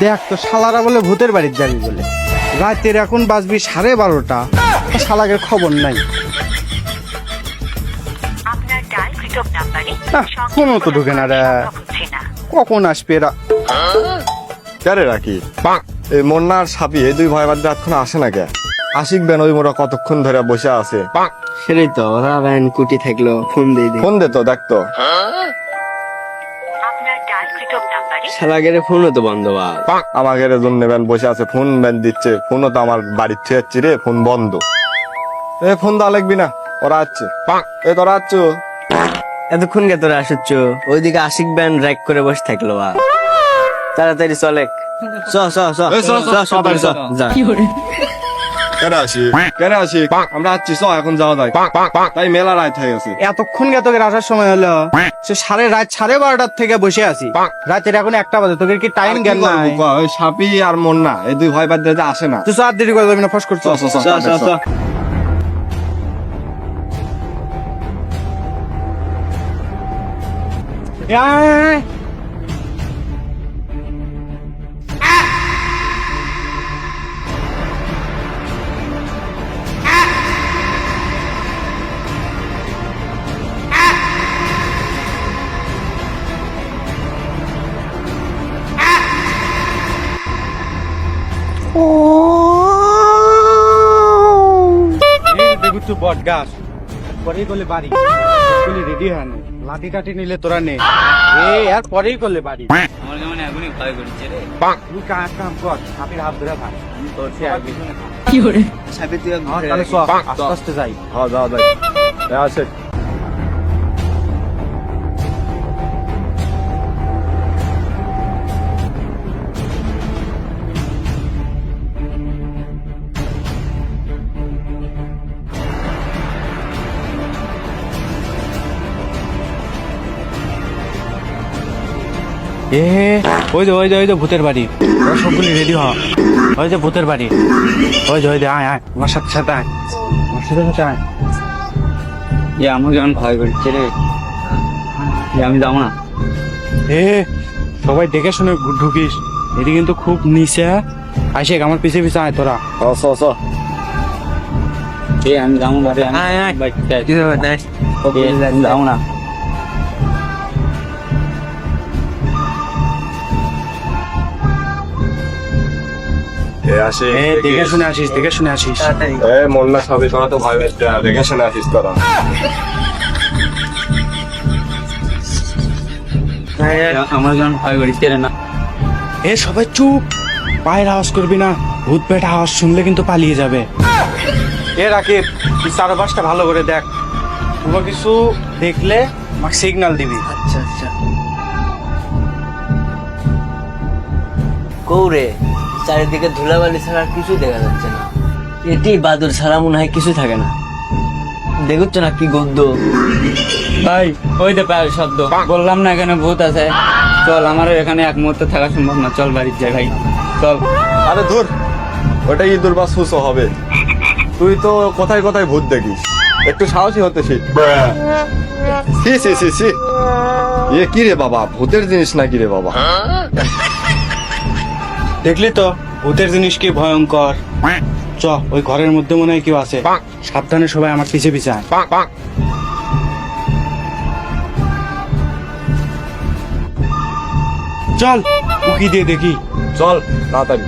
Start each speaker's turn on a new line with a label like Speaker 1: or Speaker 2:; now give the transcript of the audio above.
Speaker 1: দেখ তো শালারা বলে ভূতের বাড়ির যাবি বলে। রাতের এখন বাজবি সাড়ে বারোটা। শালাকের খবর নাই।
Speaker 2: নাম্বারে
Speaker 1: তো ঢোকে না রে। কখন আসবে এরা?
Speaker 3: কারে রাখি এই মন্না আর সাপি এই দুই ভাই বাদ এখন আসে না কে? আশিক বেন ওই মোরা কতক্ষণ ধরে বসে আছে?
Speaker 4: সেটাই তো ওরা ভ্যান কুটি থাকল ফোন দিয়ে
Speaker 3: ফোন দে তো দেখতো
Speaker 4: শালাগের ফোনও তো বন্ধ বা।
Speaker 3: আমাকে জন্য ব্যান বসে আছে ফোন ব্যান দিচ্ছে। ফোনও তো আমার বাড়ির থেকে যাচ্ছি রে ফোন বন্ধ। এ ফোন দেওয়া লাগবি না ওরা আসছে এ তোরা আসছো
Speaker 4: এতক্ষণ কে তোরা আসছ ওইদিকে আশিক ব্যান র্যাক করে বসে থাকল বা। তাড়াতাড়ি চলে চ চ চ।
Speaker 3: চ, চ,
Speaker 4: চ, চ,
Speaker 3: চ। কেন আসি কেন আসি আমরা আসছি চ এখন যাওয়া যায় তাই মেলা রাত হয়ে গেছে।
Speaker 1: এতক্ষণ গে তোকে আসার সময় হলো সে সাড়ে রাত সাড়ে বারোটার থেকে বসে আছি। রাতের এখন একটা বাজে তোকে কি টাইম
Speaker 3: আর ক? ওই সাপি আর মন্না এই দুই ভাই বাদ দিয়ে আসে না।
Speaker 1: তুই সাত দেরি করে যাবি না ফস করছ
Speaker 3: চ,
Speaker 1: তুই বট গাছ পরেই করলে বাড়ি করলে রেডি হয় না লাঠি টাঠি নিলে তোরা নে এ আর পরেই করলে বাড়ি
Speaker 5: আমার কেমন এখনই ভয় করছে রে
Speaker 1: তুই কাজ কাম কর হাফির হাত ধরে আস্তে আস্তে যাই
Speaker 3: হ্যাঁ এ
Speaker 1: ওই যে ওই যে ওই যে ভূতের বাড়ি। ওরা সবগুলি রেডি হ। ওই যে ভূতের বাড়ি। ওই যে ওই যে আয় আয় আমার সাথে সাথে আয়। আমার সাথে সাথে আয়।
Speaker 5: এ আমার কেমন ভয় করছে রে। আমি যাব না।
Speaker 1: এ সবাই দেখে শুনে ঢুকিস। এটি কিন্তু খুব নিচে। আইসে আমার পিছে পিছে আয় তোরা।
Speaker 3: চ চ
Speaker 5: এ আমি যাব না রে আমি যাব না।
Speaker 1: দেখে শুনে আসিস দেখে শুনে আসিস।
Speaker 3: এ মন্না সাপি তোরা তো ভাই বাদ দেখে শুনে আসিস তোরা।
Speaker 4: হ্যাঁ,
Speaker 5: আমার কেমন ভয় করছে না।
Speaker 1: এ সবাই চুপ। পায়ের আওয়াজ করবি না। ভূত পেট আওয়াজ শুনলে কিন্তু পালিয়ে যাবে। এ রাকিব তুই চারপাশটা ভালো করে দেখ। কোনো কিছু দেখলে আমাকে সিগন্যাল দিবি।
Speaker 4: আচ্ছা আচ্ছা। কৌরে চারিদিকে ধুলাবালি ছাড়া আর কিছু দেখা যাচ্ছে না। এটি বাদুর ছাড়া মনে হয় কিছু থাকে না। দেখছ না কি গদ্য?
Speaker 5: ভাই ওই তো পায়ের শব্দ। বললাম না এখানে ভূত আছে। চল আমার এখানে এক মুহূর্তে থাকা সম্ভব না। চল বাড়ির যাই ভাই। চল।
Speaker 3: আরে ধুর ওটা ইঁদুর বা সুসো হবে। তুই তো কোথায় কোথায় ভূত দেখিস। একটু সাহসী হতে শিখ। সি সি সি সি। এ কি রে বাবা? ভূতের জিনিস নাকি রে বাবা?
Speaker 1: দেখলি তো? ভূতের জিনিস কি ভয়ঙ্কর? চ ওই ঘরের মধ্যে মনে হয় কেউ আছে। সাবধানে সবাই আমার পিছে পিছে আয়। চল উকি দিয়ে দেখি।
Speaker 3: চল তাড়াতাড়ি।